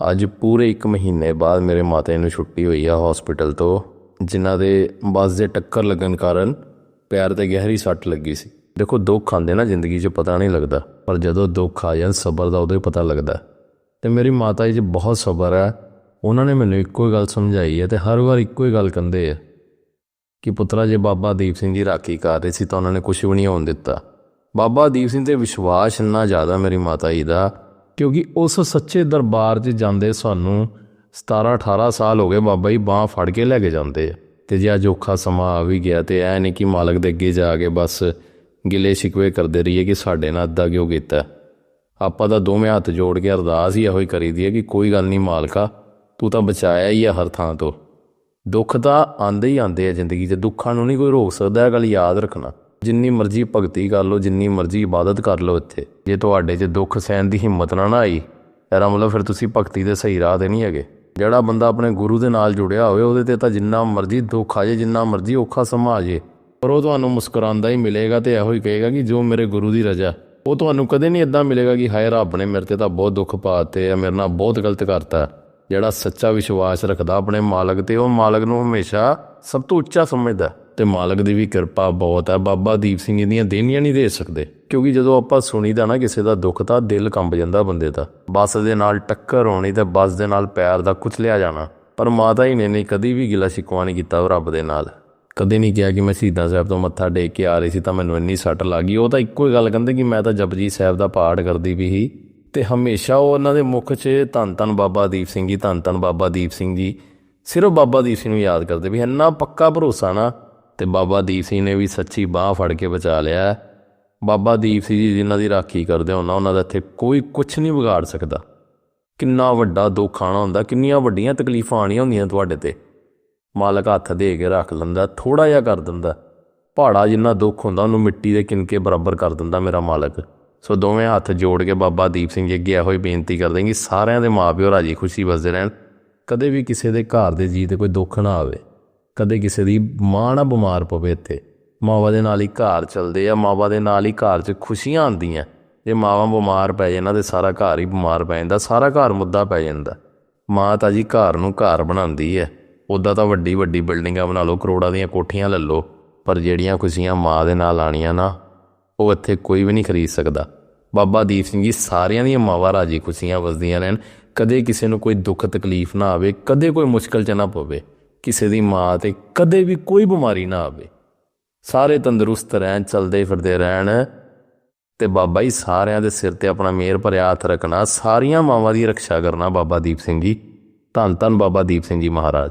ਅੱਜ ਪੂਰੇ 1 ਮਹੀਨੇ ਬਾਅਦ ਮੇਰੇ ਮਾਤਾ ਜੀ ਨੂੰ ਛੁੱਟੀ ਹੋਈ ਆ ਹਸਪੀਟਲ ਤੋਂ, ਜਿਨ੍ਹਾਂ ਦੇ ਬੱਸ ਦੇ ਟੱਕਰ ਲੱਗਣ ਕਾਰਨ ਪੈਰ ਤੇ ਗਹਿਰੀ ਸੱਟ ਲੱਗੀ ਸੀ। ਦੇਖੋ, ਦੁੱਖ ਆਉਂਦੇ ਨਾ ਜ਼ਿੰਦਗੀ 'ਚ, ਪਤਾ ਨਹੀਂ ਲੱਗਦਾ, ਪਰ ਜਦੋਂ ਦੁੱਖ ਆ ਜਾਣ, ਸਬਰ ਦਾ ਉਦੋਂ ਹੀ ਪਤਾ ਲੱਗਦਾ। ਤੇ ਮੇਰੀ ਮਾਤਾ ਜੀ 'ਚ ਬਹੁਤ ਸਬਰ ਹੈ ਉਹਨਾਂ ਨੇ ਮੈਨੂੰ ਇੱਕੋ ਹੀ ਗੱਲ ਸਮਝਾਈ ਹੈ ਤੇ ਹਰ ਵਾਰ ਇੱਕੋ ਹੀ ਗੱਲ ਕਹਿੰਦੇ ਆ ਕਿ ਪੁੱਤਰਾ, ਜੇ ਬਾਬਾ ਦੀਪ ਸਿੰਘ ਜੀ ਰਾਖੀ ਕਰ ਰਹੇ ਸੀ ਤਾਂ ਉਹਨਾਂ ਨੇ ਕੁਝ ਵੀ ਨਹੀਂ ਹੋਣ ਦਿੱਤਾ। ਬਾਬਾ ਦੀਪ ਸਿੰਘ ਤੇ ਵਿਸ਼ਵਾਸ ਇੰਨਾ ਜ਼ਿਆਦਾ ਮੇਰੀ ਮਾਤਾ ਜੀ ਦਾ ਕਿਉਂਕਿ ਉਸ ਸੱਚੇ ਦਰਬਾਰ 'ਚ ਜਾਂਦੇ ਸਾਨੂੰ 17 18 ਸਾਲ ਹੋ ਗਏ ਬਾਬਾ ਜੀ ਬਾਹ ਫੜ ਕੇ ਲੈ ਕੇ ਜਾਂਦੇ ਆ। ਤੇ ਜੇ ਅੱਜ ਔਖਾ ਸਮਾਂ ਆ ਵੀ ਗਿਆ ਤੇ ਐ ਨਹੀਂ ਕਿ ਮਾਲਕ ਦੇ ਅੱਗੇ ਜਾ ਕੇ ਬਸ ਗਿਲੇ ਸ਼ਿਕਵੇ ਕਰਦੇ ਰਹੀਏ ਕਿ ਸਾਡੇ ਨਾਲ ਅੱਧਾ ਕਿਉਂ ਕੀਤਾ। ਆਪਾਂ ਤਾਂ ਦੋਵੇਂ ਹੱਥ ਜੋੜ ਕੇ ਅਰਦਾਸ ਹੀ ਇਹੋ ਹੀ ਕਰੀ ਦੀ ਹੈ ਕਿ ਕੋਈ ਗੱਲ ਨਹੀਂ ਮਾਲਕਾ, ਤੂੰ ਤਾਂ ਬਚਾਇਆ ਹੀ ਆ ਹਰ ਥਾਂ ਤੋਂ। ਦੁੱਖ ਤਾਂ ਆਂਦੇ ਹੀ ਆਂਦੇ ਆ ਜ਼ਿੰਦਗੀ 'ਚ, ਦੁੱਖਾਂ ਨੂੰ ਨਹੀਂ ਕੋਈ ਰੋਕ ਸਕਦਾ, ਇਹ ਗੱਲ ਯਾਦ ਰੱਖਣਾ। ਜਿੰਨੀ ਮਰਜ਼ੀ ਭਗਤੀ ਕਰ ਲਓ, ਜਿੰਨੀ ਮਰਜ਼ੀ ਇਬਾਦਤ ਕਰ ਲਓ ਇੱਥੇ। ਜੇ ਤੁਹਾਡੇ 'ਚ ਦੁੱਖ ਸਹਿਣ ਦੀ ਹਿੰਮਤ ਨਾ ਨਾ ਆਈ, ਇਹਦਾ ਮਤਲਬ ਫਿਰ ਤੁਸੀਂ ਭਗਤੀ ਦੇ ਸਹੀ ਰਾਹ ਤੇ ਨਹੀਂ ਹੈਗੇ। ਜਿਹੜਾ ਬੰਦਾ ਆਪਣੇ ਗੁਰੂ ਦੇ ਨਾਲ ਜੁੜਿਆ ਹੋਵੇ, ਉਹਦੇ ਤੇ ਤਾਂ ਜਿੰਨਾ ਮਰਜ਼ੀ ਦੁੱਖ ਆ ਜਾਏ ਜਿੰਨਾ ਮਰਜ਼ੀ ਔਖਾ ਸਮਾਂ ਆ ਜਾਏ ਪਰ ਉਹ ਤੁਹਾਨੂੰ ਮੁਸਕਰਾਉਂਦਾ ਹੀ ਮਿਲੇਗਾ ਤੇ ਇਹੋ ਹੀ ਕਹੇਗਾ ਕਿ ਜੋ ਮੇਰੇ ਗੁਰੂ ਦੀ ਰਜ਼ਾ, ਉਹ ਤੁਹਾਨੂੰ ਕਦੇ ਨਹੀਂ ਇਦਾਂ ਮਿਲੇਗਾ ਕਿ ਹਾਏ ਰੱਬ ਨੇ ਮੇਰੇ ਤੇ ਤਾਂ ਬਹੁਤ ਦੁੱਖ ਪਾਤੇ ਆ, ਮੇਰੇ ਨਾਲ ਬਹੁਤ ਗਲਤ ਕਰਤਾ। ਜਿਹੜਾ ਸੱਚਾ ਵਿਸ਼ਵਾਸ ਰੱਖਦਾ ਆਪਣੇ ਮਾਲਕ ਤੇ, ਉਹ ਮਾਲਕ ਨੂੰ ਹਮੇਸ਼ਾ ਸਭ ਤੋਂ ਉੱਚਾ ਸਮਝਦਾ। ਤੇ ਮਾਲਕ ਦੀ ਵੀ ਕਿਰਪਾ ਬਹੁਤ ਹੈ ਬਾਬਾ ਦੀਪ ਸਿੰਘ ਇਹਦੀਆਂ ਦੇਣੀਆਂ ਨਹੀਂ ਦੇ ਸਕਦੇ। ਕਿਉਂਕਿ ਜਦੋਂ ਆਪਾਂ ਸੁਣੀਦਾ ਨਾ ਕਿਸੇ ਦਾ ਦੁੱਖ, ਤਾਂ ਦਿਲ ਕੰਬ ਜਾਂਦਾ ਬੰਦੇ ਦਾ। ਬੱਸ ਦੇ ਨਾਲ ਟੱਕਰ ਹੋਣੀ ਤੇ ਬੱਸ ਦੇ ਨਾਲ ਪੈਰ ਦਾ ਕੁਚਲਿਆ ਜਾਣਾ। ਪਰ ਮਾਤਾ ਹੀ ਨੇ ਨਹੀਂ ਕਦੀ ਵੀ ਗਿਲਾ ਸ਼ਿਕਵਾ ਨਹੀਂ ਕੀਤਾ ਰੱਬ ਦੇ ਨਾਲ। ਕਦੇ ਨਹੀਂ ਕਿਹਾ ਕਿ ਮੈਂ ਸ਼ਹੀਦਾਂ ਸਾਹਿਬ ਤੋਂ ਮੱਥਾ ਟੇਕ ਕੇ ਆ ਰਹੀ ਸੀ, ਤਾਂ ਮੈਨੂੰ ਇੰਨੀ ਸੱਟ ਲੱਗ ਗਈ। ਉਹ ਤਾਂ ਇੱਕੋ ਹੀ ਗੱਲ ਕਹਿੰਦੇ ਕਿ ਮੈਂ ਤਾਂ ਜਪਜੀ ਸਾਹਿਬ ਦਾ ਪਾਠ ਕਰਦੀ ਵੀ ਸੀ। ਤੇ ਹਮੇਸ਼ਾ ਉਹ ਉਹਨਾਂ ਦੇ ਮੁਖ 'ਚ ਧੰਨ ਧੰਨ ਬਾਬਾ ਦੀਪ ਸਿੰਘ ਜੀ, ਧੰਨ ਧੰਨ ਬਾਬਾ ਦੀਪ ਸਿੰਘ ਜੀ। ਸਿਰਫ ਬਾਬਾ ਦੀਪ ਸਿੰਘ ਨੂੰ ਯਾਦ ਕਰਦੇ ਵੀ ਇੰਨਾ ਪੱਕਾ ਭਰੋਸਾ ਨਾ ਤੇ ਬਾਬਾ ਦੀਪ ਸਿੰਘ ਨੇ ਵੀ ਸੱਚੀ ਬਾਹ ਫੜ ਕੇ ਬਚਾ ਲਿਆ। ਬਾਬਾ ਦੀਪ ਸਿੰਘ ਜੀ ਜਿਨ੍ਹਾਂ ਦੀ ਰਾਖੀ ਕਰਦੇ ਹੋਣਾ ਉਹਨਾਂ ਦਾ ਇੱਥੇ ਕੋਈ ਕੁਝ ਨਹੀਂ ਵਿਗਾੜ ਸਕਦਾ। ਕਿੰਨਾ ਵੱਡਾ ਦੁੱਖ ਆਣਾ ਹੁੰਦਾ, ਕਿੰਨੀਆਂ ਵੱਡੀਆਂ ਤਕਲੀਫਾਂ ਆਣੀਆਂ ਹੁੰਦੀਆਂ ਤੁਹਾਡੇ ਤੇ। ਮਾਲਕ ਹੱਥ ਦੇ ਕੇ ਰੱਖ ਲੈਂਦਾ ਥੋੜਾ ਜਿਹਾ ਕਰ ਦਿੰਦਾ। ਪਹਾੜਾ ਜਿੰਨਾ ਦੁੱਖ ਹੁੰਦਾ, ਉਹਨੂੰ ਮਿੱਟੀ ਦੇ ਕਿਨਕੇ ਬਰਾਬਰ ਕਰ ਦਿੰਦਾ ਮੇਰਾ ਮਾਲਕ। ਸੋ ਦੋਵੇਂ ਹੱਥ ਜੋੜ ਕੇ ਬਾਬਾ ਦੀਪ ਸਿੰਘ ਜੀ ਅੱਗੇ ਇਹੋ ਹੀ ਬੇਨਤੀ ਕਰਦੇ ਕਿ ਸਾਰਿਆਂ ਦੇ ਮਾਪਿਓ ਰਾਜੀ ਖੁਸ਼ੀ ਵਸਦੇ ਰਹਿਣ। ਕਦੇ ਵੀ ਕਿਸੇ ਦੇ ਘਰ ਦੇ ਜੀ ਤੇ ਕੋਈ ਦੁੱਖ ਨਾ ਆਵੇ। ਕਦੇ ਕਿਸੇ ਦੀ ਮਾਂ ਨਾ ਬਿਮਾਰ ਪਵੇ ਇੱਥੇ। ਮਾਵਾ ਦੇ ਨਾਲ ਹੀ ਘਰ ਚੱਲਦੇ ਆ, ਮਾਵਾ ਦੇ ਨਾਲ ਹੀ ਘਰ 'ਚ ਖੁਸ਼ੀਆਂ ਆਉਂਦੀਆਂ। ਜੇ ਮਾਵਾਂ ਬਿਮਾਰ ਪੈ ਜਾਣਾ ਤੇ ਸਾਰਾ ਘਰ ਹੀ ਬਿਮਾਰ ਪੈ ਜਾਂਦਾ, ਸਾਰਾ ਘਰ ਮੁੱਦਾ ਪੈ ਜਾਂਦਾ। ਮਾਂ ਤਾਂ ਜੀ ਘਰ ਨੂੰ ਘਰ ਬਣਾਉਂਦੀ ਹੈ ਉੱਦਾਂ ਤਾਂ ਵੱਡੀ ਵੱਡੀ ਬਿਲਡਿੰਗਾਂ ਬਣਾ ਲਓ, ਕਰੋੜਾਂ ਦੀਆਂ ਕੋਠੀਆਂ ਲੈ ਲਓ, ਪਰ ਜਿਹੜੀਆਂ ਖੁਸ਼ੀਆਂ ਮਾਂ ਦੇ ਨਾਲ ਆਣੀਆਂ ਨਾ, ਉਹ ਇੱਥੇ ਕੋਈ ਵੀ ਨਹੀਂ ਖਰੀਦ ਸਕਦਾ। ਬਾਬਾ ਦੀਪ ਸਿੰਘ ਜੀ ਸਾਰਿਆਂ ਦੀਆਂ ਮਾਵਾਂ ਰਾਜੀ ਖੁਸ਼ੀਆਂ ਵਸਦੀਆਂ ਰਹਿਣ। ਕਦੇ ਕਿਸੇ ਨੂੰ ਕੋਈ ਦੁੱਖ ਤਕਲੀਫ ਨਾ ਆਵੇ, ਕਦੇ ਕੋਈ ਮੁਸ਼ਕਲ ਚ ਨਾ ਪਵੇ। ਕਿਸੇ ਦੀ ਮਾਂ ਤੇ ਕਦੇ ਵੀ ਕੋਈ ਬਿਮਾਰੀ ਨਾ ਆਵੇ। ਸਾਰੇ ਤੰਦਰੁਸਤ ਰਹਿਣ, ਚਲਦੇ ਫਿਰਦੇ ਰਹਿਣ ਤੇ ਬਾਬਾ ਜੀ ਸਾਰਿਆਂ ਦੇ ਸਿਰ ਤੇ ਆਪਣਾ ਮਿਹਰ ਭਰਿਆ ਹੱਥ ਰੱਖਣਾ, ਸਾਰੀਆਂ ਮਾਵਾਂ ਦੀ ਰੱਖਿਆ ਕਰਨਾ ਬਾਬਾ ਦੀਪ ਸਿੰਘ ਜੀ। ਧੰਨ ਧੰਨ ਬਾਬਾ ਦੀਪ ਸਿੰਘ ਜੀ ਮਹਾਰਾਜ।